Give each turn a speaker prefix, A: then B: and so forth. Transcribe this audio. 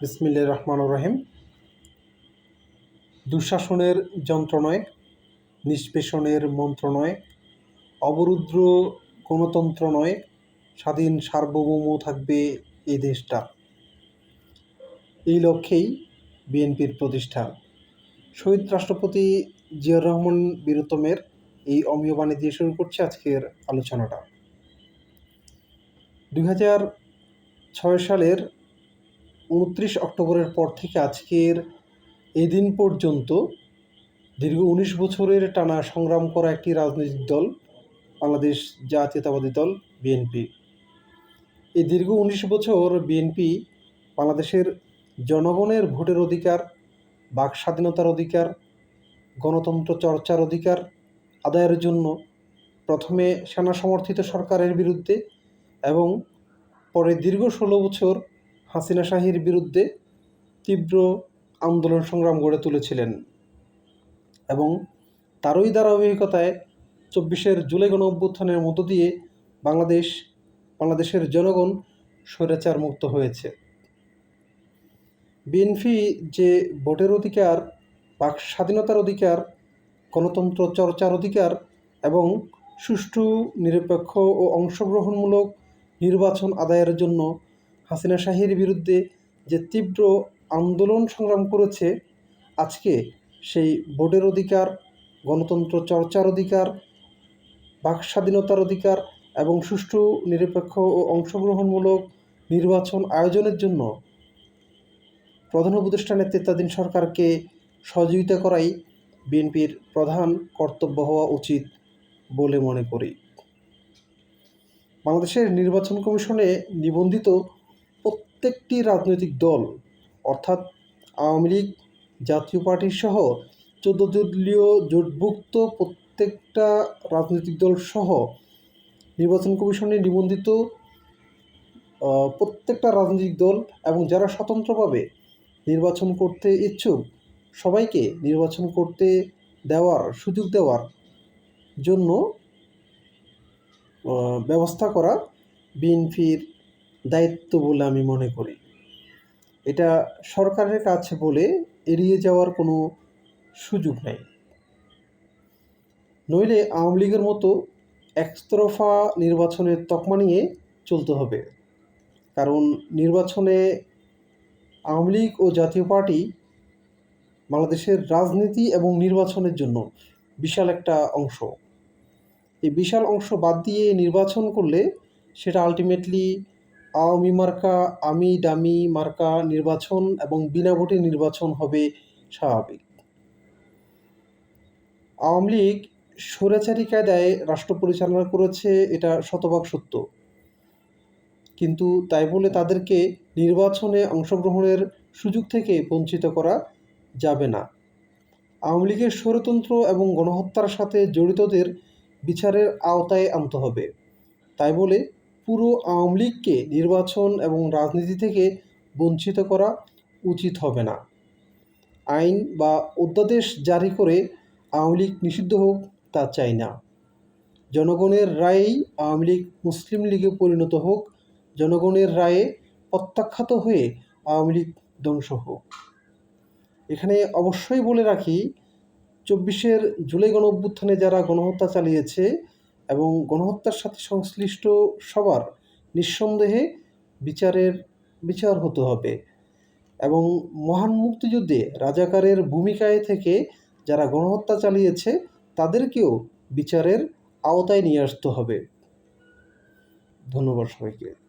A: বিসমিল্লা রহমান রহিম। দুঃশাসনের যন্ত্রণায়, নিষ্পেষণের মন্ত্রণয় অবরুদ্র গণতন্ত্র নয় স্বাধীন সার্বভৌম থাকবে এই দেশটা। এই লক্ষ্যেই বিএনপির প্রতিষ্ঠা। শহীদ রাষ্ট্রপতি জিয়াউর রহমান বীরতমের এই অমীয় বাণী দিয়ে শুরু করছে আজকের আলোচনাটা। দুই হাজার ছয় সালের উনত্রিশ অক্টোবরের পর থেকে আজকের এই দিন পর্যন্ত দীর্ঘ উনিশ বছরের টানা সংগ্রাম করা একটি রাজনৈতিক দল, বাংলাদেশ জাতীয়তাবাদী দল, বিএনপি। এই দীর্ঘ উনিশ বছর বিএনপি বাংলাদেশের জনগণের ভোটের অধিকার, বাক স্বাধীনতার অধিকার, গণতন্ত্র চর্চার অধিকার আদায়ের জন্য প্রথমে সেনা সমর্থিত সরকারের বিরুদ্ধে এবং পরে দীর্ঘ ষোলো বছর হাসিনা শাহির বিরুদ্ধে তীব্র আন্দোলন সংগ্রাম গড়ে তুলেছিলেন এবং তারই ধারাবাহিকতায় চব্বিশের জুলাই গণ অভ্যুত্থানের মধ্য দিয়ে বাংলাদেশ, বাংলাদেশের জনগণ স্বৈরাচার মুক্ত হয়েছে। বিএনপি যে ভোটের অধিকার বাক স্বাধীনতার অধিকার, গণতন্ত্র চর্চার অধিকার এবং সুষ্ঠু, নিরপেক্ষ ও অংশগ্রহণমূলক নির্বাচন আদায়ের জন্য হাসিনা শাহির বিরুদ্ধে যে তীব্র আন্দোলন সংগ্রাম করেছে, আজকে সেই ভোটের অধিকার, গণতন্ত্র চর্চার অধিকার, বাক স্বাধীনতার অধিকার এবং সুষ্ঠু, নিরপেক্ষ ও অংশগ্রহণমূলক নির্বাচন আয়োজনের জন্য প্রধান উপদেষ্টা নেতৃত্বাধীন সরকারকে সহযোগিতা করাই বিএনপির প্রধান কর্তব্য হওয়া উচিত বলে মনে করি। বাংলাদেশের নির্বাচন কমিশনে নিবন্ধিত প্রত্যেকটি রাজনৈতিক দল, অর্থাৎ আওয়ামী লীগ, জাতীয় পার্টি সহ চোদ্দ দলীয় জোটভুক্ত প্রত্যেকটা রাজনৈতিক দল সহ নির্বাচন কমিশনে নিবন্ধিত প্রত্যেকটা রাজনৈতিক দল এবং যারা স্বতন্ত্রভাবে নির্বাচন করতে ইচ্ছুক, সবাইকে নির্বাচন করতে দেওয়ার সুযোগ দেওয়ার জন্য ব্যবস্থা করা বিএনপির দায়িত্ব বলে আমি মনে করি। এটা সরকারের কাছে বলে এড়িয়ে যাওয়ার কোনো সুযোগ নেই। নইলে আওয়ামী লীগের মতো একতরফা নির্বাচনের তকমা নিয়ে চলতে হবে। কারণ নির্বাচনে আওয়ামী লীগ ও জাতীয় পার্টি বাংলাদেশের রাজনীতি এবং নির্বাচনের জন্য বিশাল একটা অংশ। এই বিশাল অংশ বাদ দিয়ে নির্বাচন করলে সেটা আলটিমেটলি আওয়ামী মার্কা, আমি ডামি মার্কা নির্বাচন এবং বিনা ভোটে নির্বাচন হবে স্বাভাবিক। আওয়ামী লীগ স্বৈরাচারী কায়দায় রাষ্ট্র পরিচালনা করেছে, এটা শতভাগ সত্য। কিন্তু তাই বলে তাদেরকে নির্বাচনে অংশগ্রহণের সুযোগ থেকে বঞ্চিত করা যাবে না। আওয়ামী লীগের স্বৈরতন্ত্র এবং গণহত্যার সাথে জড়িতদের বিচারের আওতায় আনতে হবে। তাই বলে পুরো আওয়ামী লীগকে নির্বাচন এবং রাজনীতি থেকে বঞ্চিত করা উচিত হবে না। আইন বা অধ্যাদেশ জারি করে আওয়ামী লীগ নিষিদ্ধ হোক তা চাই না। জনগণের রায়েই আওয়ামী লীগ মুসলিম লীগে পরিণত হোক, জনগণের রায়ে প্রত্যাখ্যাত হয়ে আওয়ামী লীগ ধ্বংস হোক। এখানে অবশ্যই বলে রাখি, চব্বিশের জুলাই গণ অভ্যুত্থানে যারা গণহত্যা চালিয়েছে এবং গণহত্যার সাথে সংশ্লিষ্ট সবার নিঃসন্দেহে বিচারের বিচার হতে হবে। এবং মহান মুক্তিযুদ্ধে রাজাকারের ভূমিকায় থেকে যারা গণহত্যা চালিয়েছে, তাদেরকেও বিচারের আওতায় নিয়ে আসতে হবে। ধন্যবাদ সবাইকে।